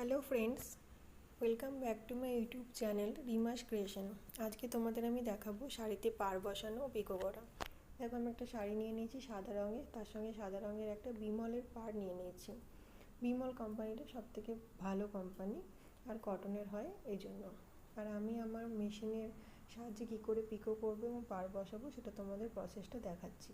Hello friends welcome back to my YouTube channel Rimas creation আজকে তোমাদের আমি দেখাবো শাড়িতে পার বসানো পিকো করা দেখো আমি একটা শাড়ি নিয়ে নিয়েছি সাদা রঙের, তার সঙ্গে সাদা রঙের একটা বিমলের পার নিয়ে নিয়েছি। বিমল কোম্পানিটা সব থেকে ভালো কোম্পানি, আর কটনের হয় এই জন্য আর আমি আমার মেশিনের সাহায্যে কী করে পিকো করব এবং পার বসাবো সেটা তোমাদের প্রসেসটা দেখাচ্ছি।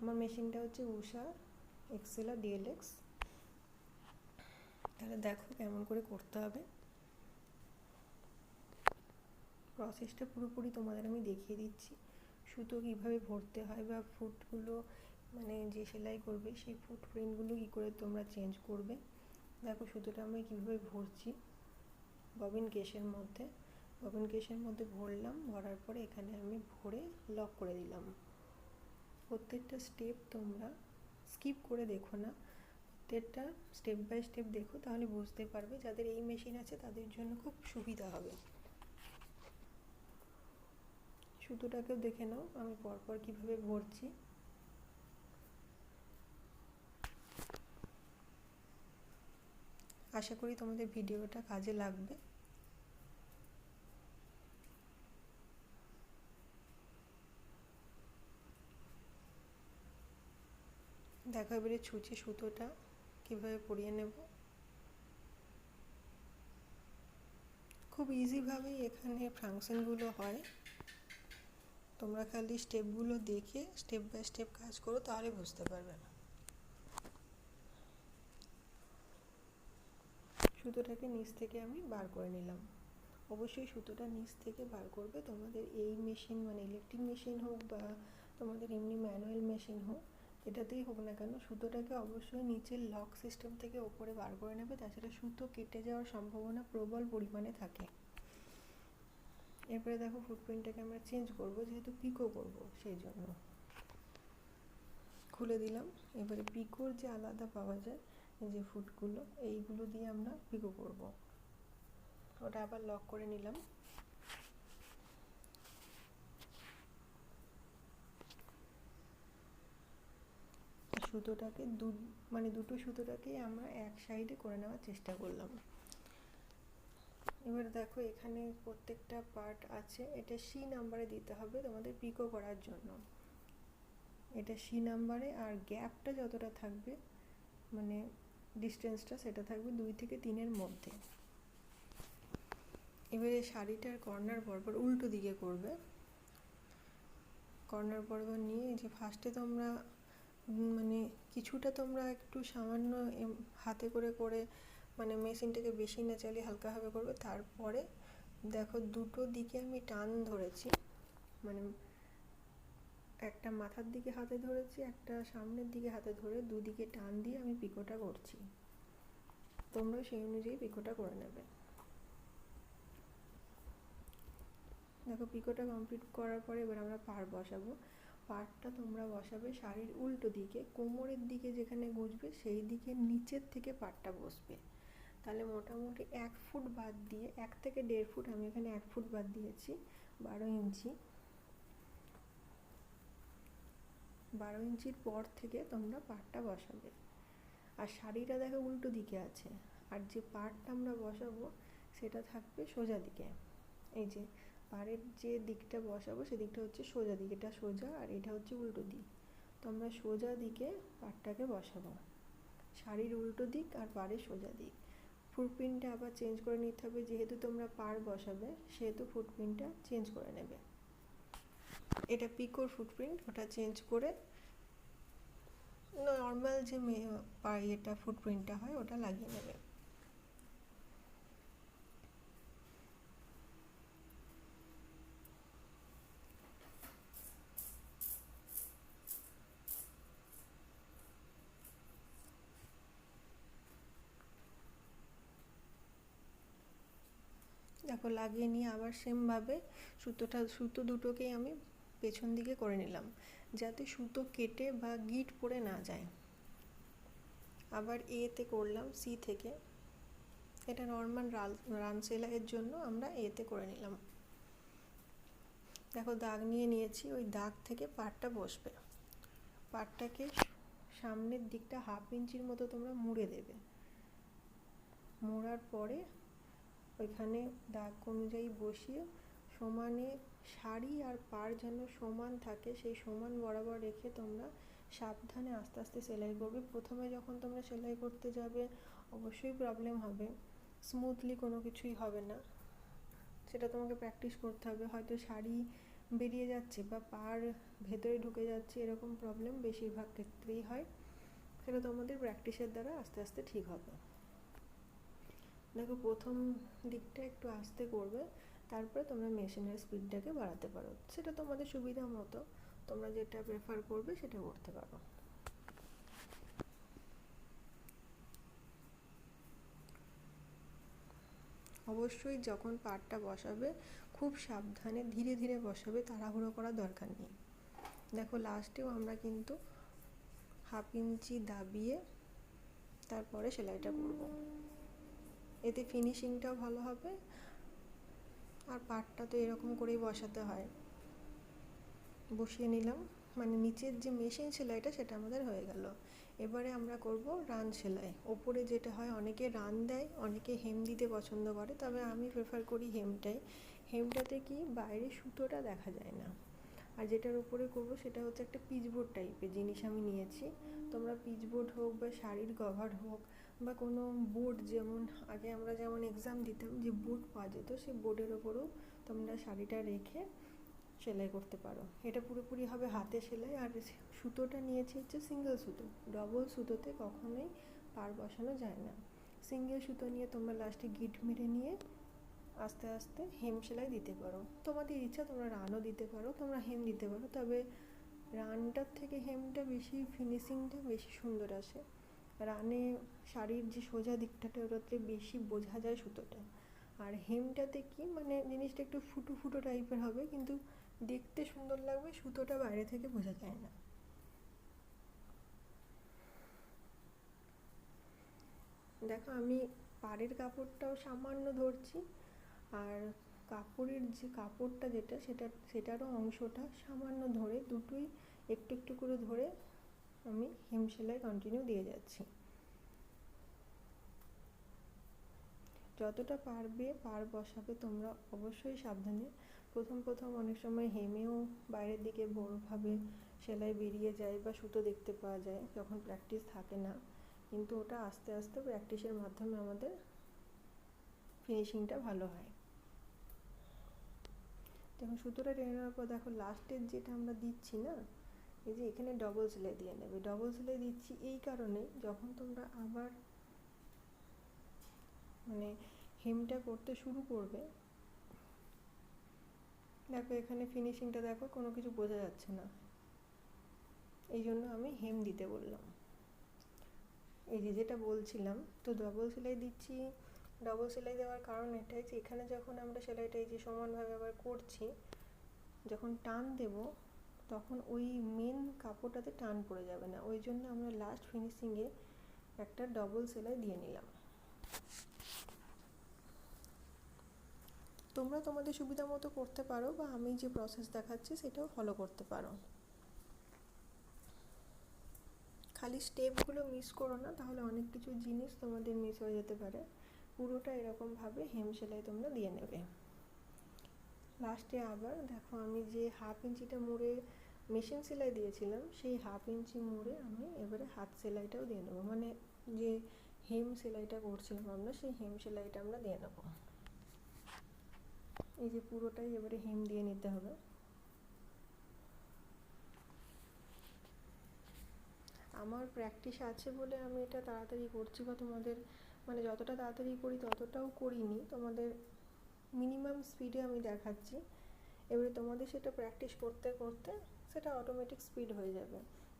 আমার মেশিনটা হচ্ছে উষা এক্সেলা ডিএলএক্স তাহলে দেখো কেমন করে করতে হবে। প্রসেসটা পুরোপুরি তোমাদের আমি দেখিয়ে দিচ্ছি। সুতো কীভাবে ভরতে হয় বা ফুটগুলো মানে যে সেলাই করবে, সেই ফুট প্রিন্টগুলো কী করে তোমরা চেঞ্জ করবে। দেখো সুতোটা আমি কীভাবে ভরছি। ববিন কেসের মধ্যে। ববিন কেসের মধ্যে ভরলাম, ভরার পরে এখানে আমি ভরে লক করে দিলাম। প্রত্যেকটা স্টেপ তোমরা স্কিপ করে দেখো না। প্রত্যেকটা স্টেপ বাই স্টেপ দেখো, তাহলে বুঝতে পারবে যাদের এই মেশিন আছে তাদের জন্য খুব সুবিধা হবে। সুতোটাকেও দেখে নাও, আমি পরপর কীভাবে ভরছি। আশা করি তোমাদের ভিডিওটা কাজে লাগবে। দেখো এবারে ছুঁচে সুতোটা। কীভাবে পরিয়ে নেব? খুব ইজিভাবেই এখানে ফাংশনগুলো হয়। তোমরা খালি স্টেপগুলো দেখে স্টেপ বাই স্টেপ কাজ করো, তাহলে বুঝতে পারবে না। সুতোটাকে নিচ থেকে আমি বার করে নিলাম। অবশ্যই সুতোটা নিচ থেকে বার করবে। তোমাদের এই মেশিন মানে ইলেকট্রিক মেশিন হোক বা তোমাদের এমনি ম্যানুয়াল মেশিন হোক এটাতেই হোক না কেন, সুতোটাকে অবশ্যই নিচের লক সিস্টেম থেকে ওপরে বার করে নেবে, তাছাড়া সুতো কেটে যাওয়ার সম্ভাবনা প্রবল পরিমাণে থাকে। এরপরে দেখো ফুটপ্রিন্টটাকে আমরা চেঞ্জ করব, যেহেতু পিকো করব সেই জন্য খুলে দিলাম। এবারে পিকোর যে আলাদা পাওয়া যায় যে ফুটগুলো এইগুলো দিয়ে আমরা পিকো করব। ওটা আবার লক করে নিলাম। সুতোটাকে দু মানে দুটো সুতোটাকেই আমরা এক সাইডে করে নেওয়ার চেষ্টা করলাম। এবার দেখো এখানে প্রত্যেকটা পার্ট আছে। এটা সি নাম্বারে দিতে হবে তোমাদের পিকো করার জন্য। এটা সি নাম্বারে আর গ্যাপটা যতটা থাকবে মানে ডিস্টেন্সটা সেটা থাকবে দুই থেকে তিনের মধ্যে। এবারে শাড়িটার কর্নার বরাবর উল্টো দিকে করবে। কর্নার বরাবর নিয়ে যে ফার্স্টে তোমরা মানে কিছুটা তোমরা একটু সামান্য হাতে করে করে মানে মেশিনটাকে বেশি না চালিয়ে হালকাভাবে করবে। তারপরে দেখো দুটো দিকে আমি টান ধরেছি। মানে একটা মাথার দিকে হাতে ধরেছি, একটা সামনের দিকে হাতে ধরে দুদিকে টান দিয়ে আমি পিকোটা করছি। তোমরা সেই অনুযায়ী পিকোটা করে নেবে। দেখো পিকোটা কমপ্লিট করার পরে এবার আমরা পার বসাবো। পাটটা তোমরা বসাবে শাড়ির উল্টো দিকে, কোমরের দিকে যেখানে গুজবে সেই দিকে নিচের থেকে পাটটা বসবে। তাহলে মোটামুটি এক ফুট বাদ দিয়ে, এক থেকে দেড় ফুট, আমি এখানে এক ফুট বাদ দিয়েছি, বারো ইঞ্চি। বারো ইঞ্চির পর থেকে তোমরা পাটটা বসাবে। আর শাড়িটা দেখো উল্টো দিকে আছে। আর যে পাটটা আমরা বসাবো, সেটা থাকবে সোজা দিকে। এই যে পাড়ের যে দিকটা বসাবো সেদিকটা হচ্ছে সোজা দিক। এটা সোজা আর এটা হচ্ছে উল্টো দিক। তো আমরা সোজা দিকে পাটটাকে বসাবো। শাড়ির উল্টো দিক আর পাড়ের সোজা দিক। ফুটপ্রিন্টটা আবার চেঞ্জ করে নিতে হবে। যেহেতু তোমরা পার বসাবে, সেহেতু ফুটপ্রিন্টটা চেঞ্জ করে নেবে। এটা পিকোর ফুটপ্রিন্ট ওটা চেঞ্জ করে নর্মাল যে মেয়ে এটা ফুটপ্রিন্টটা হয়, ওটা লাগিয়ে নেবে। দেখো লাগিয়ে নিয়ে আবার সেমভাবে সুতোটা, সুতো দুটোকেই আমি পেছন দিকে করে নিলাম, যাতে সুতো কেটে বা গিট পড়ে না যায়। আবার এতে করলাম সি থেকে। এটা নর্মাল রান সেলাইয়ের জন্য আমরা এতে করে নিলাম। দেখো দাগ নিয়ে নিয়েছি, ওই দাগ থেকে পাটটা বসবে। পাটটাকে সামনের দিকটা হাফ ইঞ্চির মতো তোমরা মুড়ে দেবে। মোড়ার পরে ওইখানে দাগ অনুযায়ী বসিয়ে সমানে শাড়ি আর পার যেন সমান থাকে, সেই সমান বরাবর রেখে তোমরা সাবধানে আস্তে আস্তে সেলাই করবে। প্রথমে যখন তোমরা সেলাই করতে যাবে, অবশ্যই প্রবলেম হবে। স্মুথলি কোনো কিছুই হবে না। সেটা তোমাকে প্র্যাকটিস করতে হবে। হয়তো শাড়ি বেরিয়ে যাচ্ছে বা পার ভেতরে ঢুকে যাচ্ছে, এরকম প্রবলেম বেশিরভাগ ক্ষেত্রেই হয়। সেটা তোমাদের প্র্যাকটিসের দ্বারা আস্তে আস্তে ঠিক হবে। দেখো প্রথম দিকটা একটু আস্তে করবে, তারপরে তোমরা মেশিনের স্পিডটাকে বাড়াতে পারো। সেটা তোমাদের সুবিধা মতো। তোমরা যেটা প্রেফার করবে সেটা করতে পারো। অবশ্যই যখন পাটটা বসাবে, খুব সাবধানে, ধীরে ধীরে বসাবে, তাড়াহুড়ো করার দরকার নেই। দেখো লাস্টেও আমরা কিন্তু হাফ ইঞ্চি দাবিয়ে তারপরে সেলাইটা করব। এতে ফিনিশিংটাও ভালো হবে, আর পাটটা তো এরকম করেই বসাতে হয়। বসিয়ে নিলাম মানে নিচের যে মেশিন সেলাইটা সেটা আমাদের হয়ে গেল। এবারে আমরা করব রান সেলাই। ওপরে যেটা হয়, অনেকে রান দেয়, অনেকে হেম দিতে পছন্দ করে, তবে আমি প্রেফার করি হেমটাই হেমটাতে কি, বাইরে সুতোটা দেখা যায় না। আর যেটার উপরে করব সেটা হচ্ছে একটা পিচবোর্ড টাইপের জিনিস আমি নিয়েছি। তোমরা পিচবোর্ড হোক বা শাড়ির কভার হোক বা কোনো বোর্ড যেমন, আগে আমরা যেমন এক্সাম দিতাম, যে বোর্ড পাওয়া যেত, সেই বোর্ডের ওপরেও তোমরা শাড়িটা রেখে সেলাই করতে পারো। এটা পুরোপুরি হবে হাতে সেলাই, আর সুতোটা নিয়েছি হচ্ছে সিঙ্গেল সুতো। ডবল সুতোতে কখনোই পার বসানো যায় না। সিঙ্গেল সুতো নিয়ে তোমরা লাস্টে গিট মেরে নিয়ে আস্তে আস্তে হেম সেলাই দিতে পারো। তোমাদের ইচ্ছা তোমরা রানও দিতে পারো, তোমরা হেম দিতে পারো, তবে রানটার থেকে হেমটা বেশি ফিনিশিংটা বেশি সুন্দর আসে। রানে শাড়ির যে সোজা দিকটাতে ওটাতে বেশি বোঝা যায় সুতোটা। আর হেমটাতে কি মানে জিনিসটা একটু ফুটো ফুটো টাইপের হবে, কিন্তু দেখতে সুন্দর লাগবে, সুতোটা বাইরে থেকে বোঝা যায় না। দেখো, আমি পাড়ের কাপড়টাও সামান্য ধরছি, আর কাপড়ের যে কাপড়টা যেটা, সেটা, সেটারও অংশটা সামান্য ধরে, দুটোই একটু একটু করে ধরে আমি হেম সেলাই কন্টিনিউ দিয়ে যাচ্ছি। যতটা পারবে, পার বসাবে তোমরা অবশ্যই সাবধানে। প্রথম প্রথম অনেক সময় হেমেও বাইরের দিকে বড়োভাবে সেলাই বেরিয়ে যায় বা সুতো দেখতে পাওয়া যায়, যখন প্র্যাকটিস থাকে না। কিন্তু ওটা আস্তে আস্তে প্র্যাকটিসের মাধ্যমে আমাদের ফিনিশিংটা ভালো হয়। যখন সুতোটা টেনে নেওয়ার পর দেখো লাস্টের যেটা আমরা দিচ্ছি না এই যে এখানে ডবল সেলাই দিয়ে নেবে। ডবল সেলাই দিচ্ছি এই কারণে যখন তোমরা আবার মানে হেমটা করতে শুরু করবে, দেখো এখানে ফিনিশিংটা দেখো কোনো কিছু বোঝা যাচ্ছে না। এই জন্য আমি হেম দিতে বললাম। এই যে যেটা বলছিলাম, তো ডবল সেলাই দিচ্ছি। ডবল সেলাই দেওয়ার কারণ এটাই যে এখানে যখন আমরা সেলাইটা এই যে সমানভাবে আবার করছি, যখন টান দেব, তখন ওই মেন কাপড়টাতে টান পড়ে যাবে না। ওই জন্য আমরা লাস্ট ফিনিশিংয়ে একটা ডবল সেলাই দিয়ে নিলাম। তোমরা তোমাদের সুবিধা মতো করতে পারো বা আমি যে প্রসেস দেখাচ্ছি সেটাও ফলো করতে পারো। খালি স্টেপগুলো মিস করো না, তাহলে অনেক কিছু জিনিস তোমাদের মিস হয়ে যেতে পারে। পুরোটা এরকমভাবে হেম সেলাই তোমরা দিয়ে নেবে। লাস্টে আবার দেখো আমি যে হাফ ইঞ্চিটা মুড়ে মেশিন সেলাই দিয়েছিলাম, সেই হাফ ইঞ্চি মুড়ে আমি এবারে হাত সেলাইটাও দিয়ে নেব। মানে যে হেম সেলাইটা করছিলাম আমরা, সেই হেম সেলাইটা আমরা দিয়ে নেব। এই যে পুরোটাই এবারে হেম দিয়ে নিতে হবে। আমার প্র্যাকটিস আছে বলে আমি এটা তাড়াতাড়ি করছি বা তোমাদের মানে যতটা তাড়াতাড়ি করি ততটাও করিনি। তোমাদের মিনিমাম স্পিডে আমি দেখাচ্ছি। এবারে তোমাদের সেটা প্র্যাকটিস করতে করতে সেটা অটোমেটিক স্পিড হয়ে যাবে।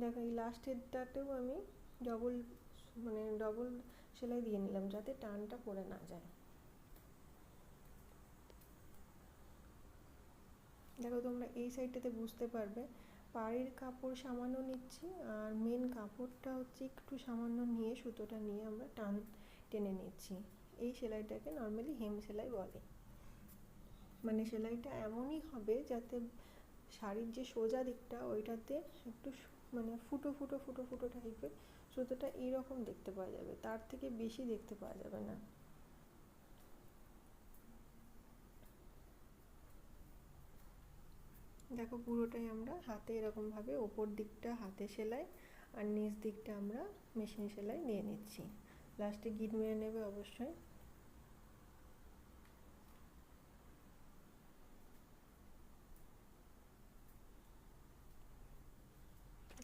দেখো, এই লাস্টেরটাতেও আমি ডবল মানে ডবল সেলাই দিয়ে নিলাম যাতে টানটা পড়ে না যায়। দেখো, তোমরা এই সাইডটাতে বুঝতে পারবে। পাড়ের কাপড় সামান্য নিচ্ছি, আর মেন কাপড়টা হচ্ছে একটু সামান্য নিয়ে, সুতোটা নিয়ে আমরা টান, টেনে নিচ্ছি। এই সেলাইটাকে নর্মালি হেম সেলাই বলে। মানে সেলাইটা এমনই হবে যাতে শাড়ির যে সোজা দিকটা, ওইটাতে একটু মানে ফুটো ফুটো ফুটো ফুটো টাইপের সুতোটা এইরকম দেখতে পাওয়া যাবে। তার থেকে বেশি দেখতে পাওয়া যাবে না। দেখো পুরোটাই আমরা হাতে এরকমভাবে ওপর দিকটা হাতে সেলাই আর নিচ দিকটা আমরা মেশিন সেলাই নিয়ে নিচ্ছি। লাস্টে গিট মেরে নেবে অবশ্যই।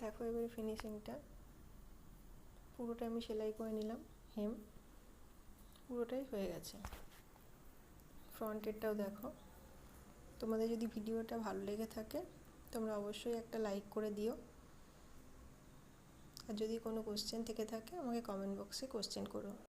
দেখো এবারে ফিনিশিংটা পুরোটা আমি সেলাই করে নিলাম হেম পুরোটাই হয়ে গেছে। ফ্রন্টেরটাও দেখো। তোমাদের যদি ভিডিওটা ভালো লেগে থাকে, তোমরা অবশ্যই একটা লাইক করে দিও। আর যদি কোনো কোশ্চেন থেকে থাকে, আমাকে কমেন্ট বক্সে কোশ্চেন করো।